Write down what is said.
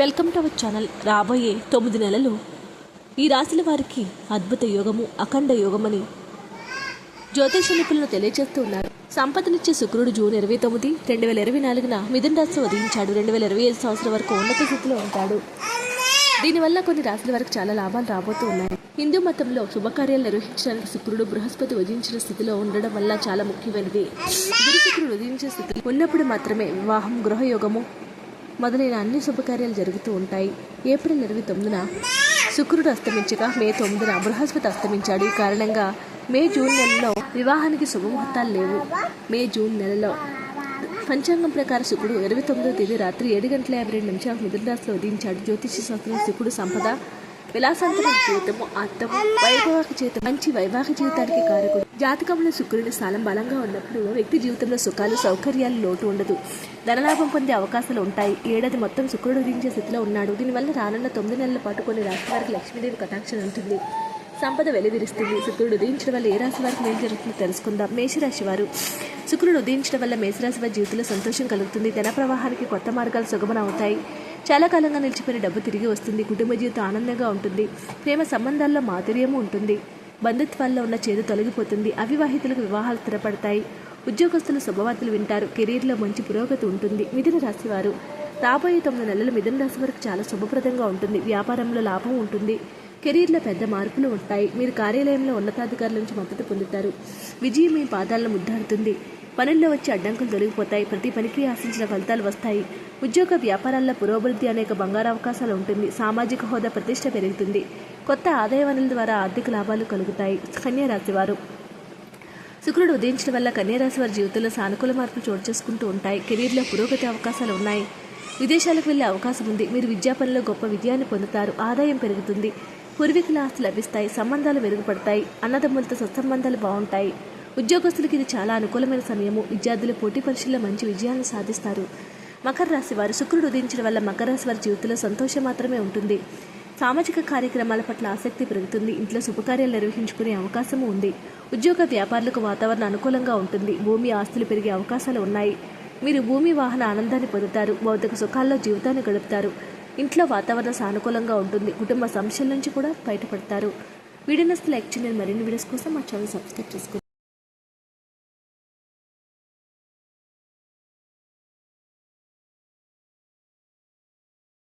Welcome to our channel. రాబోయే తొమ్మిది నెలలు ఈ రాశుల వారికి అద్భుత యోగము అఖండ యోగమని జ్యోతిష నిపుణులు తెలియజేస్తూ ఉన్నారు. సంపదనిచ్చే శుక్రుడు జూన్ ఇరవై తొమ్మిది రెండు వేల ఇరవై నాలుగున మిథున రాశి ఉదయించాడు రెండు వేల ఇరవై ఐదు సంవత్సరం వరకు ఉన్నత స్థితిలో ఉంటాడు. దీనివల్ల కొన్ని రాశుల వరకు చాలా లాభాలు రాబోతూ ఉన్నాయి. హిందూ మతంలో శుభకార్యాలు నిర్వహించడానికి శుక్రుడు బృహస్పతి ఉదయించిన స్థితిలో ఉండడం వల్ల చాలా ముఖ్యమైనది. గురు శుక్రుడు ఉదయించే స్థితి ఉన్నప్పుడు మాత్రమే వివాహం గృహయోగము మొదలైన అన్ని శుభకార్యాలు జరుగుతూ ఉంటాయి. ఏప్రిల్ ఇరవై తొమ్మిదిన శుక్రుడు అస్తమించగా మే తొమ్మిదిన బృహస్పతి అస్తమించాడు. ఈ కారణంగా మే జూన్ నెలలో వివాహానికి శుభముహూర్తాలు లేవు. మే జూన్ నెలలో పంచాంగం ప్రకారం శుక్రుడు ఇరవై తొమ్మిదో తేదీ రాత్రి ఏడు గంటల యాభై రెండు నిమిషాలకు మిథున రాశిలో ఉదయించాడు. జ్యోతిష శాస్త్రం శుక్రుడు సంపద విలాసాంతరం జీవితము అర్థము వైభావిక జీవితం మంచి వైవాహిక జీవితానికి కారకుడు. జాతకంలో శుక్రుడి స్థానం బలంగా ఉన్నప్పుడు వ్యక్తి జీవితంలో సుఖాలు సౌకర్యాలు లోటు ఉండదు. ధనలాభం పొందే అవకాశాలు ఉంటాయి. ఏడాది మొత్తం శుక్రుడు ఉదయించే స్థితిలో ఉన్నాడు. దీనివల్ల రానున్న తొమ్మిది నెలల పాటు కొన్ని రాష్ట్ర వారికి లక్ష్మీదేవి కటాక్షం ఉంటుంది. సంపద వెలువరిస్తుంది. శుక్రుడు ఉదయించడం వల్ల ఏ రాశి వారికి ఏం జరుగుతుందో తెలుసుకుందాం. మేషరాశి వారు. శుక్రుడు ఉదయించడం వల్ల మేషరాశి వారి జీవితంలో సంతోషం కలుగుతుంది. ధన ప్రవాహానికి కొత్త మార్గాలు సుగమన అవుతాయి. చాలా కాలంగా నిలిచిపోయిన డబ్బు తిరిగి వస్తుంది. కుటుంబ జీవితం ఆనందంగా ఉంటుంది. ప్రేమ సంబంధాల్లో మాధుర్యము ఉంటుంది. బంధుత్వాల్లో ఉన్న చేదు తొలగిపోతుంది. అవివాహితులకు వివాహాలు స్థిరపడతాయి. ఉద్యోగస్తులు శుభవార్తలు వింటారు. కెరీర్లో మంచి పురోగతి ఉంటుంది. మిథున రాశి వారు. రాబోయే తొమ్మిది నెలలు మిథున రాశి వరకు చాలా శుభప్రదంగా ఉంటుంది. వ్యాపారంలో లాభం ఉంటుంది. కెరీర్లో పెద్ద మార్పులు ఉంటాయి. మీరు కార్యాలయంలో ఉన్నతాధికారుల నుంచి మద్దతు పొందుతారు. విజయం మీ పాదాలను ముద్దాడుతుంది. పనుల్లో వచ్చే అడ్డంకులు తొలగిపోతాయి. ప్రతి పనికి ఆశించిన ఫలితాలు వస్తాయి. ఉద్యోగ వ్యాపారాల్లో పురోభివృద్ధి అనేక బంగారు అవకాశాలు ఉంటుంది. సామాజిక హోదా ప్రతిష్ట పెరుగుతుంది. కొత్త ఆదాయ వనరుల ద్వారా ఆర్థిక లాభాలు కలుగుతాయి. కన్యా వారు. శుక్రుడు ఉదయించడం వల్ల కన్యారాశి వారి జీవితంలో సానుకూల మార్పులు చోటు చేసుకుంటూ ఉంటాయి. కెరీర్లో పురోగతి అవకాశాలు ఉన్నాయి. విదేశాలకు వెళ్ళే అవకాశం ఉంది. మీరు విద్యా పనిలో గొప్ప విజయాన్ని పొందుతారు. ఆదాయం పెరుగుతుంది. పూర్వీకుల ఆస్తులు లభిస్తాయి సంబంధాలు మెరుగుపడతాయి అన్నదమ్ములతో సత్సంబంధాలు బాగుంటాయి. ఉద్యోగస్తులకు ఇది చాలా అనుకూలమైన సమయము. విద్యార్థులు పోటీ పరీక్షల్లో మంచి విజయాన్ని సాధిస్తారు. మకర రాశి వారు శుక్రుడు ఉదయించడం వల్ల మకర రాశి వారి జీవితంలో సంతోషం మాత్రమే ఉంటుంది. సామాజిక కార్యక్రమాల పట్ల ఆసక్తి పెరుగుతుంది. ఇంట్లో శుభకార్యాలు నిర్వహించుకునే అవకాశము ఉంది. ఉద్యోగ వ్యాపారులకు వాతావరణం అనుకూలంగా ఉంటుంది. భూమి ఆస్తులు పెరిగే అవకాశాలు ఉన్నాయి. మీరు భూమి వాహన ఆనందాన్ని పొందుతారు. భౌతిక సుఖాల్లో జీవితాన్ని గడుపుతారు. ఇంట్లో వాతావరణం సానుకూలంగా ఉంటుంది. కుటుంబ సమస్యల నుంచి కూడా బయటపడతారు. వీడియోస్ లైక్ చేయండి. మరిన్ని వీడియోస్ కోసం మా ఛానల్ సబ్స్క్రైబ్ చేసుకోండి.